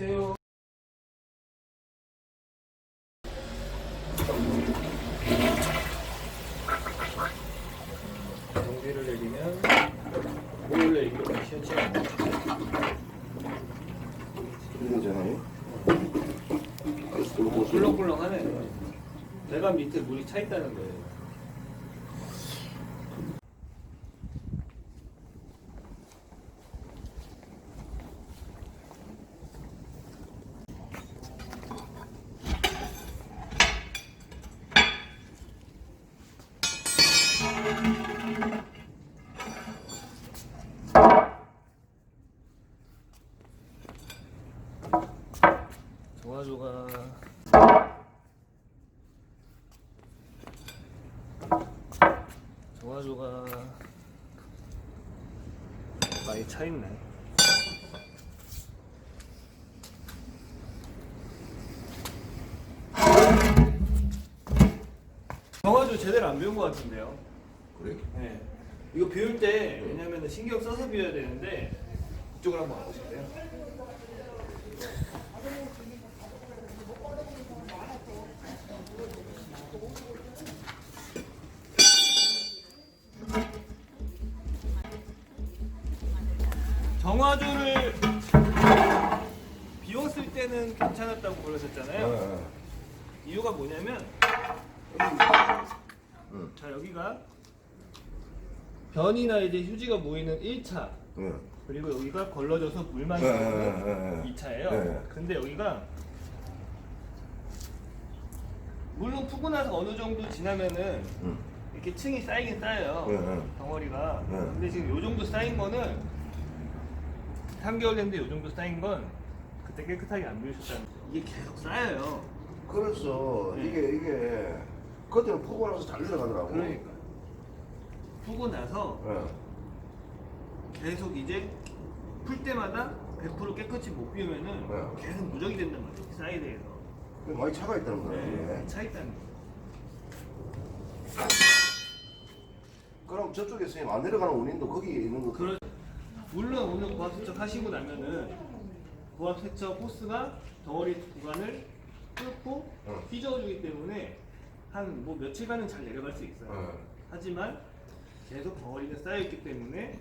주세요. 정비를 내리면 원래 이렇게 이거잖아요. 그리고 꿀렁꿀렁하네. 배관 밑에 물이 차 있다는 거예요. 정화조가 정화조가 많이 차 있네. 정화조 제대로 안 배운 것 같은데요. 그래? 네. 이거 배울 때 왜냐면 신경 써서 배워야 되는데 이쪽으로 한번 가보실래요? 정화조를 비웠을 때는 괜찮았다고 그러셨잖아요. 네. 이유가 뭐냐면 응. 자 여기가 변이나 이제 휴지가 모이는 1차 네. 그리고 여기가 걸러져서 물만 네, 네, 네. 2차예요. 네. 근데 여기가 물론 푸고 나서 어느 정도 지나면은 응. 이렇게 층이 쌓이긴 쌓여요. 네, 네. 덩어리가. 네. 근데 지금 요 정도 쌓인 거는 3개월 됐는데 요 정도 쌓인 건 그때 깨끗하게 안 비우셨다는 거죠. 이게 계속 쌓여요. 그래서 네. 이게 이게 그때는 포고 나서 잘 들어가더라고. 그러니까 푸고 나서 네. 계속 이제 풀 때마다 100% 깨끗이 못 비우면은 네. 계속 무적이 된단 말이에요. 사이드에서. 많이 차가 있다는 거야. 네. 차 있다는 거. 그럼 저쪽에 선생님 안 내려가는 원인도 거기 있는 거. 그러 물론 오늘 고압 세척 하시고 나면은 고압 세척 호스가 덩어리 구간을 뚫고 응. 휘저어주기 때문에 한 뭐 며칠간은 잘 내려갈 수 있어요. 응. 하지만 계속 덩어리가 쌓여있기 때문에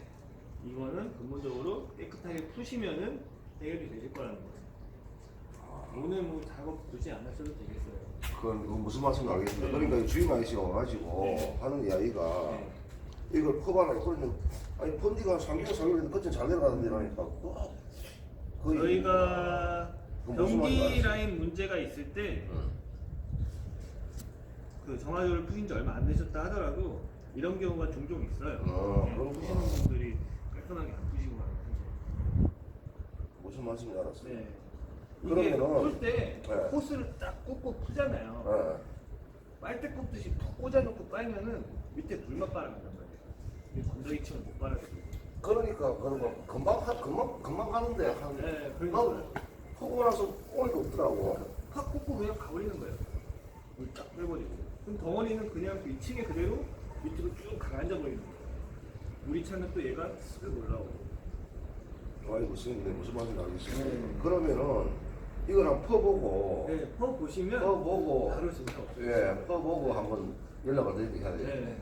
이거는 근본적으로 깨끗하게 푸시면은 해결이 되실 거라는 거예요. 오늘 뭐 작업 굳이 안 하셔도 되겠어요. 그건 무슨 말씀인지 알겠습니다. 네. 그러니까 이 주인 아저씨가 와가지고 네. 하는 이야기가 네. 이걸 퍼봐라. 그러면 아니 펀디가 3개월 4개월 그때 잘 내려가는데 거의 저희가 그건 무슨 말인지 변기 알았어요. 라인 문제가 있을 때 응. 그 정화조를 푸신 지 얼마 안 되셨다 하더라도 이런 경우가 종종 있어요. 아, 네, 그렇구나. 푸시는 분들이 깔끔하게 안 푸시고 가는 무슨 말씀인지 알았어요. 네. 그러면은- 풀때 네. 호스를 딱 꽂고 푸잖아요. 네. 빨대 꽂듯이 푹 꽂아놓고 빨면은 밑에 물만 빨아간단 말이에요. 이게 건더기 치면 못 빨아들고. 그러니까 그런 거 금방 하, 금방 금방 가는데 한 네, 그러니까. 나도 보고 나서 오니까 없더라고. 팍 꽂고 그냥 가버리는 거예요. 물쫙 빼버리고. 그럼 덩어리는 그냥 그 2층에 그대로 밑으로 쭉 가라앉아 버리는 거예요. 물이 차면 또 얘가 쓱 올라오고. 아이고 선생님 무슨 말인지 알겠습니다. 네. 그러면은 이걸 한번 퍼보고 네, 퍼 보시면 퍼 보고 바로 진짜 없어요. 예 퍼보고 한번 연락을 드리게 해야 돼요. 네.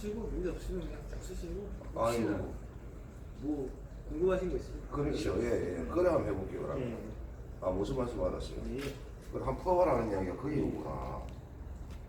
쓰시고 문제 없으면 그냥 쭉 쓰시고. 혹시나 뭐 궁금하신 거 있으면 그렇죠. 예, 예. 그래 한번 해볼게요. 그러면. 네. 아 무슨 말씀 알았어요? 네. 그걸 한번 퍼봐라는 이야기가 그 이유구나.